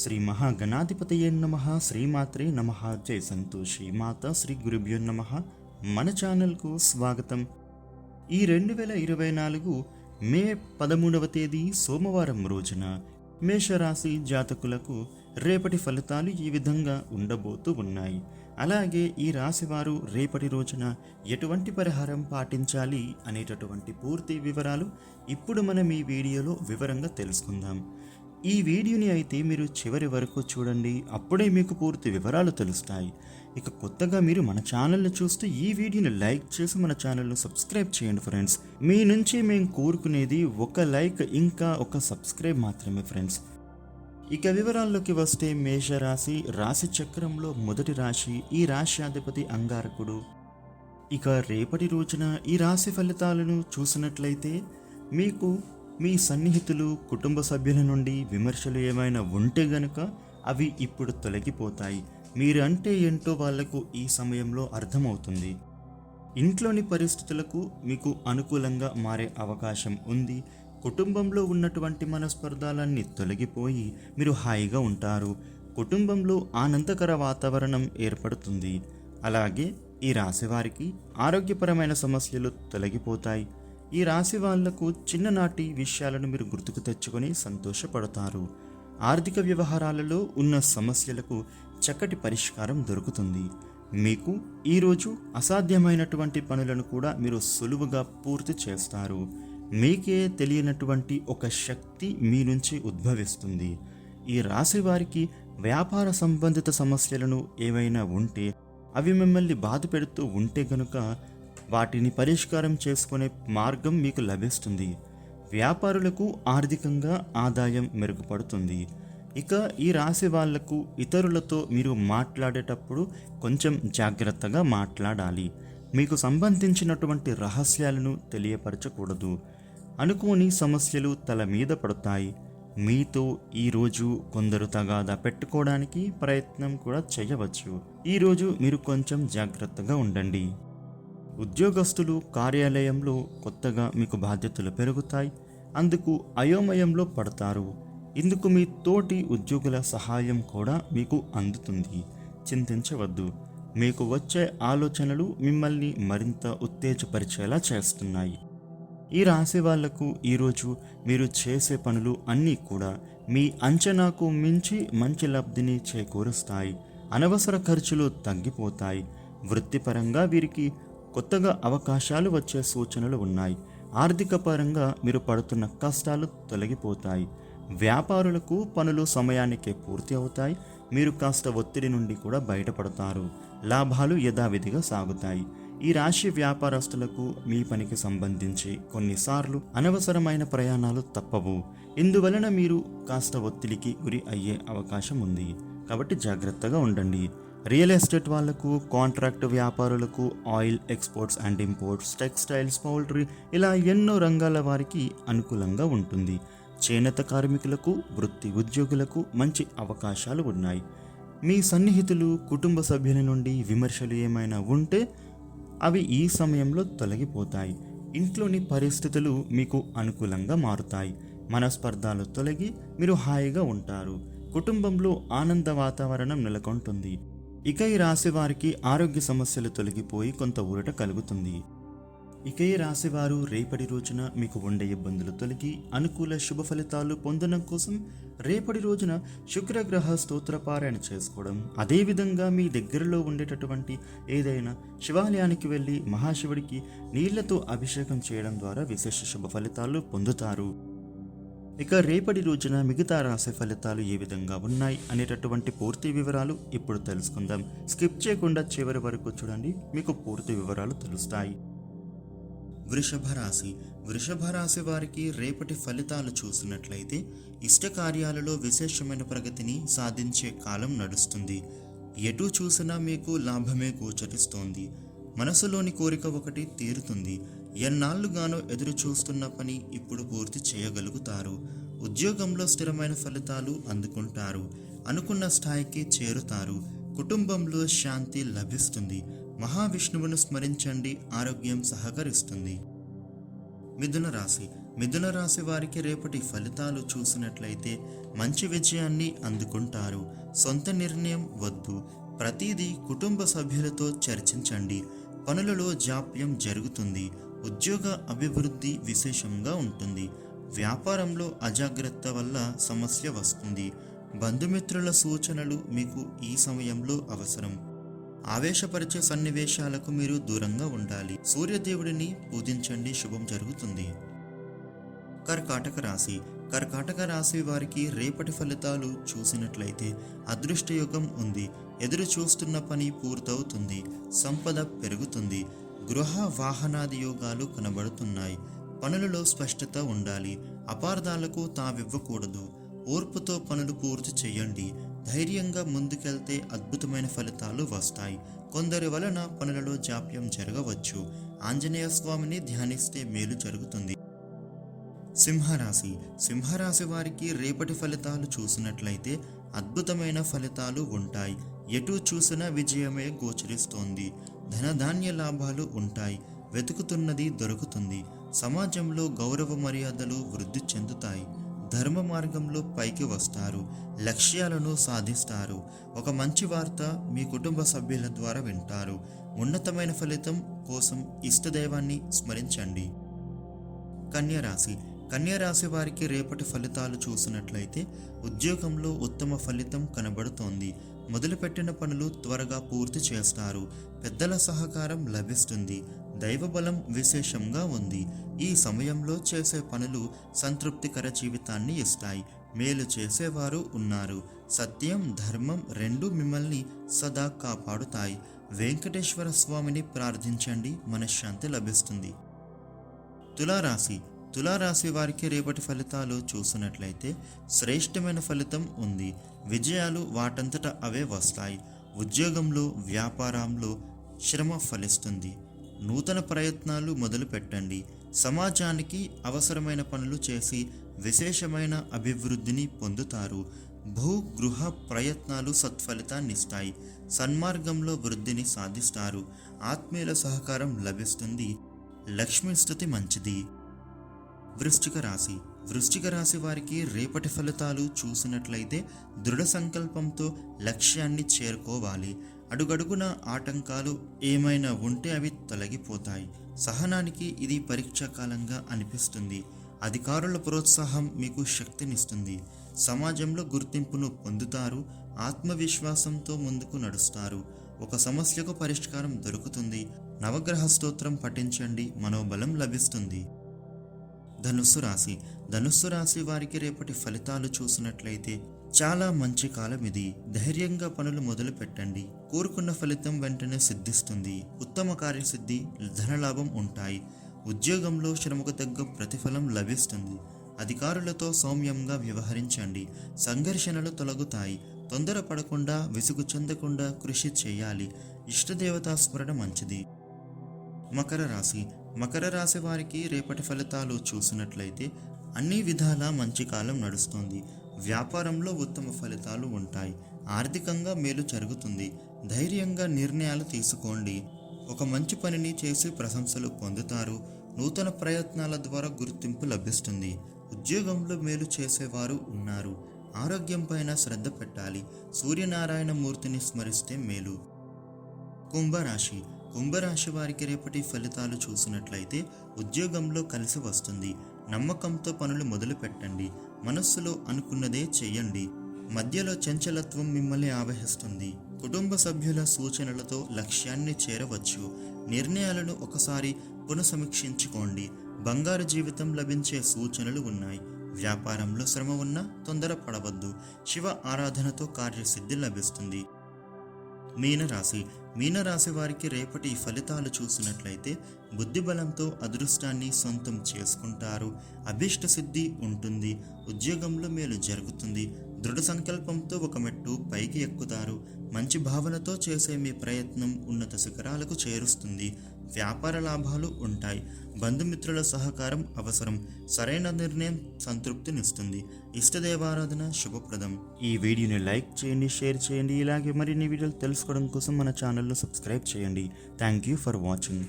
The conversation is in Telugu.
శ్రీ మహాగణాధిపతయే నమ శ్రీమాత్రే నమ జై సంతోషి మాత శ్రీ గురుభ్యో నమ. మన ఛానల్కు స్వాగతం. ఈ రెండు వేల ఇరవై నాలుగు మే పదమూడవ తేదీ సోమవారం రోజున మేషరాశి జాతకులకు రేపటి ఫలితాలు ఈ విధంగా ఉండబోతూ ఉన్నాయి. అలాగే ఈ రాశివారు రేపటి రోజున ఎటువంటి పరిహారం పాటించాలి అనేటటువంటి పూర్తి వివరాలు ఇప్పుడు మనం ఈ వీడియోలో వివరంగా తెలుసుకుందాం. ఈ వీడియోని అయితే మీరు చివరి వరకు చూడండి. అప్పుడే మీకు పూర్తి వివరాలు తెలుస్తాయి. ఇక కొత్తగా మీరు మన ఛానల్ని చూస్తే ఈ వీడియోని లైక్ చేసి మన ఛానల్ను సబ్స్క్రైబ్ చేయండి ఫ్రెండ్స్. మీ నుంచి మేము కోరుకునేది ఒక లైక్ ఇంకా ఒక సబ్స్క్రైబ్ మాత్రమే ఫ్రెండ్స్. ఇక వివరాల్లోకి వస్తే మేషరాశి. రాశి చక్రంలో మొదటి రాశి ఈ రాశి అధిపతి అంగారకుడు. ఇక రేపటి రోజున ఈ రాశి ఫలితాలను చూసినట్లయితే మీకు మీ సన్నిహితులు కుటుంబ సభ్యుల నుండి విమర్శలు ఏమైనా ఉంటే గనుక అవి ఇప్పుడు తొలగిపోతాయి. మీరు అంటే ఏంటో వాళ్ళకు ఈ సమయంలో అర్థమవుతుంది. ఇంట్లోని పరిస్థితులకు మీకు అనుకూలంగా మారే అవకాశం ఉంది. కుటుంబంలో ఉన్నటువంటి మనస్పర్ధాలన్నీ తొలగిపోయి మీరు హాయిగా ఉంటారు. కుటుంబంలో ఆనందకర వాతావరణం ఏర్పడుతుంది. అలాగే ఈ రాశివారికి ఆరోగ్యపరమైన సమస్యలు తొలగిపోతాయి. ఈ రాశి వాళ్ళకు చిన్ననాటి విషయాలను మీరు గుర్తుకు తెచ్చుకొని సంతోషపడతారు. ఆర్థిక వ్యవహారాలలో ఉన్న సమస్యలకు చక్కటి పరిష్కారం దొరుకుతుంది. మీకు ఈరోజు అసాధ్యమైనటువంటి పనులను కూడా మీరు సులువుగా పూర్తి చేస్తారు. మీకే తెలియనటువంటి ఒక శక్తి మీ నుంచి ఉద్భవిస్తుంది. ఈ రాశి వారికి వ్యాపార సంబంధిత సమస్యలను ఏవైనా ఉంటే అవి మిమ్మల్ని బాధ పెడుతూ ఉంటే గనుక వాటిని పరిష్కారం చేసుకునే మార్గం మీకు లభిస్తుంది. వ్యాపారులకు ఆర్థికంగా ఆదాయం మెరుగుపడుతుంది. ఇక ఈ రాశి వాళ్ళకు ఇతరులతో మీరు మాట్లాడేటప్పుడు కొంచెం జాగ్రత్తగా మాట్లాడాలి. మీకు సంబంధించినటువంటి రహస్యాలను తెలియపరచకూడదు. అనుకోని సమస్యలు తల మీద పడతాయి. మీతో ఈరోజు కొందరు తగాదా పెట్టుకోవడానికి ప్రయత్నం కూడా చేయవచ్చు. ఈరోజు మీరు కొంచెం జాగ్రత్తగా ఉండండి. ఉద్యోగస్తులు కార్యాలయంలో కొత్తగా మీకు బాధ్యతలు పెరుగుతాయి. అందుకు అయోమయంలో పడతారు. ఇందుకు మీ తోటి ఉద్యోగుల సహాయం కూడా మీకు అందుతుంది. చింతించవద్దు. మీకు వచ్చే ఆలోచనలు మిమ్మల్ని మరింత ఉత్తేజపరిచేలా చేస్తున్నాయి. ఈ రాశి వాళ్ళకు ఈరోజు మీరు చేసే పనులు అన్నీ కూడా మీ అంచనాకు మించి మంచి లబ్ధిని చేకూరుస్తాయి. అనవసర ఖర్చులు తగ్గిపోతాయి. వృత్తిపరంగా వీరికి కొత్తగా అవకాశాలు వచ్చే సూచనలు ఉన్నాయి. ఆర్థిక పరంగా మీరు పడుతున్న కష్టాలు తొలగిపోతాయి. వ్యాపారులకు పనులు సమయానికే పూర్తి అవుతాయి. మీరు కాస్త ఒత్తిడి నుండి కూడా బయటపడతారు. లాభాలు యథావిధిగా సాగుతాయి. ఈ రాశి వ్యాపారస్తులకు మీ పనికి సంబంధించి కొన్నిసార్లు అనవసరమైన ప్రయాణాలు తప్పవు. ఇందువలన మీరు కాస్త ఒత్తిడికి గురి అయ్యే అవకాశం ఉంది. కాబట్టి జాగ్రత్తగా ఉండండి. రియల్ ఎస్టేట్ వాళ్ళకు కాంట్రాక్ట్ వ్యాపారులకు oil exports and imports textiles poultry ఇలా ఎన్నో రంగాల వారికి అనుకూలంగా ఉంటుంది. చేనేత కార్మికులకు వృత్తి ఉద్యోగులకు మంచి అవకాశాలు ఉన్నాయి. మీ సన్నిహితులు కుటుంబ సభ్యుల నుండి విమర్శలు ఏమైనా ఉంటే అవి ఈ సమయంలో తొలగిపోతాయి. ఇంట్లోని పరిస్థితులు మీకు అనుకూలంగా మారుతాయి. మనస్పర్ధాలు తొలగి మీరు హాయిగా ఉంటారు. కుటుంబంలో ఆనంద వాతావరణం నెలకొంటుంది. ఇక ఈ రాశి వారికి ఆరోగ్య సమస్యలు తొలగిపోయి కొంత ఊరట కలుగుతుంది. ఇక ఈ రాశివారు రేపటి రోజున మీకు ఉండే ఇబ్బందులు తొలగి అనుకూల శుభ ఫలితాలు పొందడం కోసం రేపటి రోజున శుక్రగ్రహ స్తోత్రపారాయణ చేసుకోవడం అదేవిధంగా మీ దగ్గరలో ఉండేటటువంటి ఏదైనా శివాలయానికి వెళ్ళి మహాశివుడికి నీళ్ళతో అభిషేకం చేయడం ద్వారా విశేష శుభ ఫలితాలు పొందుతారు. ఇక రేపటి రోజున మిగతా రాశి ఫలితాలు ఏ విధంగా ఉన్నాయి అనేటటువంటి పూర్తి వివరాలు ఇప్పుడు తెలుసుకుందాం. స్కిప్ చేయకుండా చివరి వరకు చూడండి మీకు పూర్తి వివరాలు తెలుస్తాయి. వృషభ రాశి. వృషభ రాశి వారికి రేపటి ఫలితాలు చూసినట్లయితే ఇష్ట కార్యాలలో విశేషమైన ప్రగతిని సాధించే కాలం నడుస్తుంది. ఎటు చూసినా మీకు లాభమే గోచరిస్తోంది. మనసులోని కోరిక ఒకటి తీరుతుంది. ఎన్నాళ్ళుగానో ఎదురు చూస్తున్న పని ఇప్పుడు పూర్తి చేయగలుగుతారు. ఉద్యోగంలో స్థిరమైన ఫలితాలు అందుకుంటారు. అనుకున్న స్థాయికి చేరుతారు. కుటుంబంలో శాంతి లభిస్తుంది. మహావిష్ణువును స్మరించండి. ఆరోగ్యం సహకరిస్తుంది. మిథున రాశి. మిథున రాశి వారికి రేపటి ఫలితాలు చూసినట్లయితే మంచి విజయాన్ని అందుకుంటారు. సొంత నిర్ణయం వద్దు. ప్రతిదీ కుటుంబ సభ్యులతో చర్చించండి. పనులలో జాప్యం జరుగుతుంది. ఉద్యోగ అభివృద్ధి విశేషంగా ఉంటుంది. వ్యాపారంలో అజాగ్రత్త వల్ల సమస్య వస్తుంది. బంధుమిత్రుల సూచనలు మీకు ఈ సమయంలో అవసరం. ఆవేశపరిచే సన్నివేశాలకు మీరు దూరంగా ఉండాలి. సూర్యదేవుడిని పూజించండి. శుభం జరుగుతుంది. కర్కాటక రాశి. కర్కాటక రాశి వారికి రేపటి ఫలితాలు చూసినట్లయితే అదృష్టయోగం ఉంది. ఎదురు చూస్తున్న పని పూర్తవుతుంది. సంపద పెరుగుతుంది. గృహ వాహనాది యోగాలు కనబడుతున్నాయి. పనులలో స్పష్టత ఉండాలి. అపార్థాలకు తావివ్వకూడదు. ఓర్పుతో పనులు పూర్తి చేయండి. ధైర్యంగా ముందుకెళ్తే అద్భుతమైన ఫలితాలు వస్తాయి. కొందరి వలన పనులలో జాప్యం జరగవచ్చు. ఆంజనేయ స్వామిని ధ్యానిస్తే మేలు జరుగుతుంది. సింహరాశి. సింహరాశి వారికి రేపటి ఫలితాలు చూసినట్లయితే అద్భుతమైన ఫలితాలు ఉంటాయి. ఎటు చూసినా విజయమే గోచరిస్తోంది. ధనధాన్య లాభాలు ఉంటాయి. వెతుకుతున్నది దొరుకుతుంది. సమాజంలో గౌరవ మర్యాదలు వృద్ధి చెందుతాయి. ధర్మ మార్గంలో పైకి వస్తారు. లక్ష్యాలను సాధిస్తారు. ఒక మంచి వార్త మీ కుటుంబ సభ్యుల ద్వారా వింటారు. ఉన్నతమైన ఫలితం కోసం ఇష్టదైవాన్ని స్మరించండి. కన్యరాశి. కన్యరాశి వారికి రేపటి ఫలితాలు చూసినట్లయితే ఉద్యోగంలో ఉత్తమ ఫలితం కనబడుతోంది. మొదలుపెట్టిన పనులు త్వరగా పూర్తి చేస్తారు. పెద్దల సహకారం లభిస్తుంది. దైవబలం విశేషంగా ఉంది. ఈ సమయంలో చేసే పనులు సంతృప్తికర జీవితాన్ని ఇస్తాయి. మేలు చేసేవారు ఉన్నారు. సత్యం ధర్మం రెండు మిమ్మల్ని సదా కాపాడుతాయి. వెంకటేశ్వర స్వామిని ప్రార్థించండి. మనశ్శాంతి లభిస్తుంది. తులారాశి. తులారాశి వారికి రేపటి ఫలితాలు చూసినట్లయితే శ్రేష్టమైన ఫలితం ఉంది. విజయాలు వాటంతట అవే వస్తాయి. ఉద్యోగంలో వ్యాపారంలో శ్రమ ఫలిస్తుంది. నూతన ప్రయత్నాలు మొదలు పెట్టండి. సమాజానికి అవసరమైన పనులు చేసి విశేషమైన అభివృద్ధిని పొందుతారు. భూ గృహ ప్రయత్నాలు సత్ఫలితాన్నిస్తాయి. సన్మార్గంలో వృద్ధిని సాధిస్తారు. ఆత్మీయుల సహకారం లభిస్తుంది. లక్ష్మీ స్థుతి మంచిది. వృశ్చిక రాశి. వృశ్చిక రాశి వారికి రేపటి ఫలితాలు చూసినట్లయితే దృఢ సంకల్పంతో లక్ష్యాన్ని చేరుకోవాలి. అడుగడుగున ఆటంకాలు ఏమైనా ఉంటే అవి తొలగిపోతాయి. సహనానికి ఇది పరీక్షాకాలంగా అనిపిస్తుంది. అధికారుల ప్రోత్సాహం మీకు శక్తినిస్తుంది. సమాజంలో గుర్తింపును పొందుతారు. ఆత్మవిశ్వాసంతో ముందుకు నడుస్తారు. ఒక సమస్యకు పరిష్కారం దొరుకుతుంది. నవగ్రహ స్తోత్రం పఠించండి. మనోబలం లభిస్తుంది. ధనుస్సు రాశి. ధనుస్సు రాశి వారికి రేపటి ఫలితాలు చూసినట్లయితే చాలా మంచి కాలం ఇది. ధైర్యంగా పనులు మొదలు పెట్టండి. కోరుకున్న ఫలితం వెంటనే సిద్ధిస్తుంది. ఉత్తమ కార్యసిద్ధి ధనలాభం ఉంటాయి. ఉద్యోగంలో శ్రమకు తగ్గ ప్రతిఫలం లభిస్తుంది. అధికారులతో సౌమ్యంగా వ్యవహరించండి. సంఘర్షణలు తొలగుతాయి. తొందరపడకుండా విసుగు చెందకుండా కృషి చేయాలి. ఇష్టదేవతా స్మరణ మంచిది. మకర రాశి. మకర రాశి వారికి రేపటి ఫలితాలు చూసినట్లయితే అన్ని విధాల మంచి కాలం నడుస్తుంది. వ్యాపారంలో ఉత్తమ ఫలితాలు ఉంటాయి. ఆర్థికంగా మేలు జరుగుతుంది. ధైర్యంగా నిర్ణయాలు తీసుకోండి. ఒక మంచి పనిని చేసి ప్రశంసలు పొందుతారు. నూతన ప్రయత్నాల ద్వారా గుర్తింపు లభిస్తుంది. ఉద్యోగంలో మేలు చేసేవారు ఉన్నారు. ఆరోగ్యం పైన శ్రద్ధ పెట్టాలి. సూర్యనారాయణ మూర్తిని స్మరిస్తే మేలు. కుంభరాశి కుంభరాశి వారికి రేపటి ఫలితాలు చూసినట్లయితే ఉద్యోగంలో కలిసి వస్తుంది. నమ్మకంతో పనులు మొదలు పెట్టండి. మనస్సులో అనుకున్నదే చేయండి. మధ్యలో చంచలత్వం మిమ్మల్ని ఆవహిస్తుంది. కుటుంబ సభ్యుల సూచనలతో లక్ష్యాన్ని చేరవచ్చు. నిర్ణయాలను ఒకసారి పునఃసమీక్షించుకోండి. బంగారు జీవితం లభించే సూచనలు ఉన్నాయి. వ్యాపారంలో శ్రమ ఉన్నా తొందరపడవద్దు. శివ ఆరాధనతో కార్యసిద్ధి లభిస్తుంది. మీనరాశి. మీనరాశి వారికి రేపటి ఫలితాలు చూసినట్లయితే బుద్ధిబలంతో అదృష్టాన్ని సొంతం చేసుకుంటారు. అభిష్ట సిద్ధి ఉంటుంది. ఉద్యోగంలో మేలు జరుగుతుంది. దృఢ సంకల్పంతో ఒక మెట్టు పైకి ఎక్కుతారు. మంచి భావనతో చేసే మీ ప్రయత్నం ఉన్నత శిఖరాలకు చేరుస్తుంది. వ్యాపార లాభాలు ఉంటాయి. బంధుమిత్రుల సహకారం అవసరం. సరైన నిర్ణయం సంతృప్తినిస్తుంది ఇష్టదేవారాధన శుభప్రదం. ఈ వీడియోని లైక్ చేయండి షేర్ చేయండి. ఇలాగే మరిన్ని వీడియోలు తెలుసుకోవడం కోసం మన ఛానల్ను సబ్స్క్రైబ్ చేయండి. Thank you for watching.